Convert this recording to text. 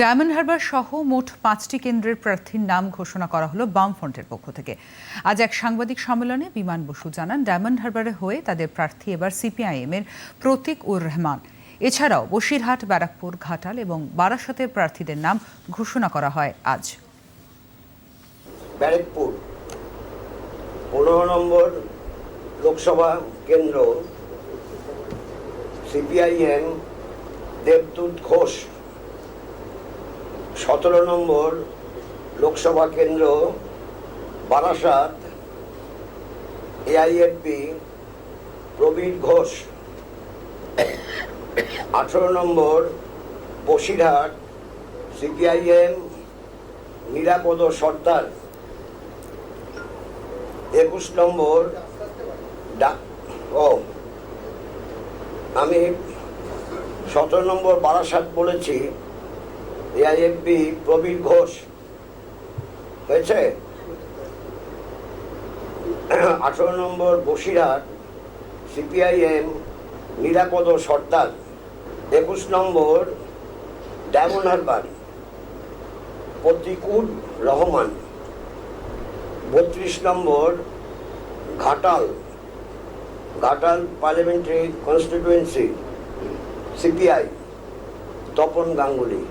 Diamond Harbour সহ মোট পাঁচটি কেন্দ্রের প্রার্থীর নাম ঘোষণা করা হলো বামফ্রন্টের পক্ষ থেকে। আজ এক সাংবাদিক সম্মেলনে বিমান বসু জানান, ডায়মন্ড হারবারে হয়ে তাদের প্রার্থী এবার সিপিআইএম এর প্রতীক উর রহমান। এছাড়াও বসিরহাট, ব্যারাকপুর, ঘাটাল এবং বারাসতের প্রার্থীদের নাম ঘোষণা করা হয় আজ। ব্যারেকপুর, পনেরো নম্বর লোকসভা কেন্দ্র সিপিআইএম দেবদূত ঘোষ সতেরো নম্বর লোকসভা কেন্দ্র বারাসাত, এআইএফপি, প্রবীর ঘোষ। আঠেরো নম্বর বসিরহাট, সিপিআইএম, নিরাপদ সর্দার একুশ নম্বর ডা- ও, আমি সতেরো নম্বর বারাসাত বলেছি। এআইএফবি প্রবীর ঘোষ হয়েছে? আঠেরো নম্বর বসিরহাট সিপিআইএম নিরাপদ সর্দার। একুশ নম্বর, ডায়মন্ড হারবার। প্রতিকুর রহমান। বত্রিশ নম্বর, Ghatal. Ghatal parliamentary constituency CPI Tapan Ganguly.